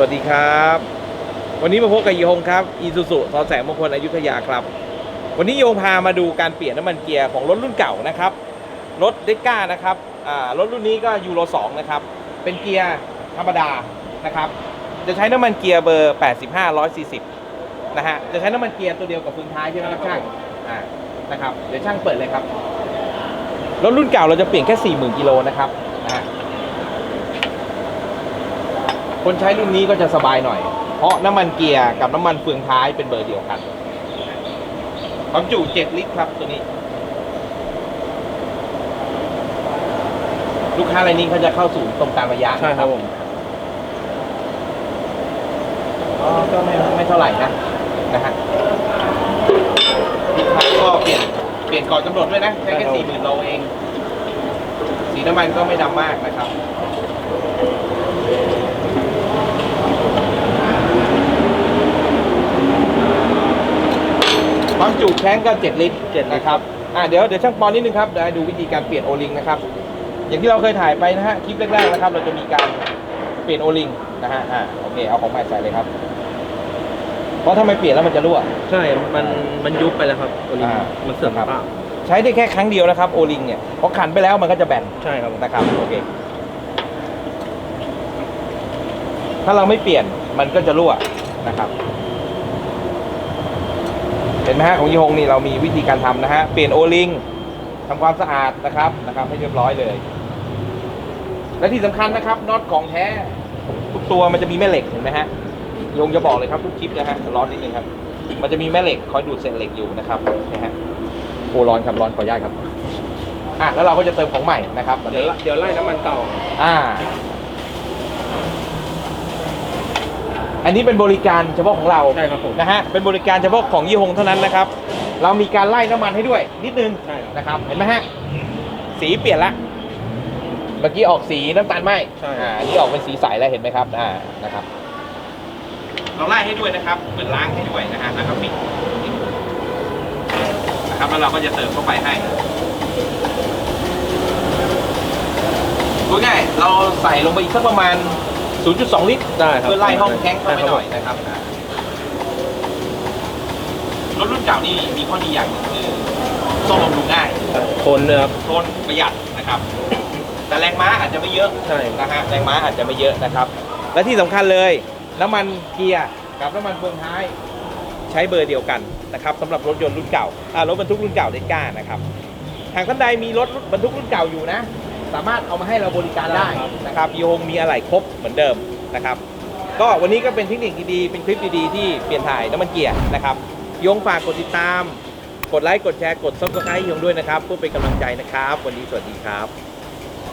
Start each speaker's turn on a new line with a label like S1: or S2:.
S1: วัสดีครับ วันนี้มาพบกับยีฮงครับอีซูซุทอแสงมงคลอยุธยาครับ วันนี้โยงพามาดูการเปลี่ยนน้ำมันเกียร์ของรถรุ่นเก่านะครับรถเดก้านะครับรถรุ่นนี้ก็ยูโร2นะครับเป็นเกียร์ธรรมดานะครับ จะใช้น้ำมันเกียร์เบอร์ 85 140นะฮะจะใช้น้ำมันเกียร์ตัวเดียวกับฟืนท้ายใช่ไหมครับช่างนะครับเดี๋ยวช่างเปิดเลยครับรถรุ่นเก่าเราจะเปลี่ยนแค่ 40,000กิโลนะครับนะ คนใช้รุ่นนี้ก็จะสบายหน่อย เพราะน้ำมันเกียร์กับน้ำมันเฟืองท้ายเป็นเบอร์เดียวกันความจุ7ลิตรครับตัวนี้ ลูกค้ารายนี้เขาจะเข้าสู่ตรงกลางระยะ
S2: ใช่ครับผม
S1: อ๋อก็ไม่ไม่เท่าไหร่นะนะฮะทิศทางก็เปลี่ยนเปลี่ยนก่อนกำหนดด้วยนะใช้แค่สี่หมื่นโลเอง สีน้ำมันก็ไม่ดำมากนะครับ ความ จุแท้งก็7ลิตร
S2: 7ลิตร
S1: นะครับอ่าเดี๋ยวเดี๋ยวช่างปอนนิดนึงครับเดี๋ยวให้ดูวิธีการเปลี่ยนโอลิงนะครับ อย่างที่เราเคยถ่ายไปนะฮะคลิปแรกๆนะครับ เราจะมีการเปลี่ยนโอลิงนะฮะอ่าโอเคเอาของใหม่ใส่เลยครับ เพราะถ้าไม่เปลี่ยนแล้วมันจะรั่ว
S2: ใช่ มัน มันยุบไปแล้วครับโอลิง
S1: อ่า
S2: มันเสื่อม
S1: ครับ
S2: เปล่า
S1: ใช้ได้แค่ครั้งเดียวนะครับโอลิงเนี่ยพอขันไปแล้วมันก็จะแบน
S2: ใช่ครับ
S1: นะครับโอเคถ้าเราไม่เปลี่ยนมันก็จะรั่วนะครับเห็นไหมฮะของยี่หงนี่เรามีวิธีการทำนะฮะเปลี่ยนโอลิงทำความสะอาดนะครับนะครับ ให้เรียบร้อยเลย และที่สำคัญนะครับน็อตของแท้ทุกตัวมันจะมีแม่เหล็กเห็นไหมฮะยงจะบอกเลยครับทุกคลิปนะฮะร้อนนิดนึงครับ มันจะมีแม่เหล็กคอยดูดเศษเหล็กอยู่นะครับนะฮะโอ้ร้อนครับร้อนขออนุญาตครับอะแล้วเราก็จะเติมของใหม่นะครับแบบ
S2: เดี๋ยว
S1: นี้
S2: ไล่เดี๋ยวไล่น้ำมันเก่า
S1: อ่า อันนี้เป็นบริการเฉพาะของเรา
S2: ใช่ครับผม
S1: นะฮะเป็นบริการเฉพาะของยี่หงเท่านั้นนะครับ เรามีการไล่น้ำมันให้ด้วยนิดนึง
S2: ใช่ครับ
S1: นะครับเห็นไหมฮะสีเปลี่ยนละเมื่อกี้ออกสีน้ำตาลไหม
S2: ใช่
S1: อ่าอันนี้ออกเป็นสีใสแล้วเห็นไหมครับอ่านะครับ เราไล่ให้ด้วยนะครับเปิดล้างให้ด้วยนะฮะแล้วก็ปิดนะครับแล้วเราก็จะเติมเข้าไปให้พูดง่ายเราใส่ลงไปอีกสักประมาณ 0.2 ลิตร
S2: ได้ครับ
S1: เพื่อไล่ห้องแท้งเข้าไป
S2: ใช่
S1: ห
S2: ครับ
S1: น่อยนะครับอ่ารถรุ่นเก่านี่มีข้อดีอย่างหนึงคือซ่อมบำรุงง่าย
S2: ใช่ทนด้วยครับ
S1: ทนประหยัดนะครับ แต่แรงม้าอาจจะไม่เยอะ
S2: ใช่
S1: นะฮะแรงม้าอาจจะไม่เยอะนะครับ และที่สำคัญเลยน้ำมันเกียร์กับน้ำมันเฟืองท้ายใช้เบอร์เดียวกันนะครับสำหรับรถยนต์รุ่นเก่าอ่ารถบรรทุกรุ่นเก่าเดก้านะครับหากท่านใดมีรถบรรทุกรุ่นเก่าอยู่นะ สามารถเอามาให้เราบริการได้นะครับโยงมีอะไรครบเหมือนเดิมนะครับ ก็วันนี้ก็เป็นเทคนิคดีๆเป็นคลิปดีๆที่เปลี่ยนถ่ายน้ำมันเกียร์นะครับโยงฝากกดติดตาม กดไลค์กดแชร์กดซับสไครต์ยงด้วยนะครับเพื่อเป็นกำลังใจนะครับ วันนี้สวัสดีครับ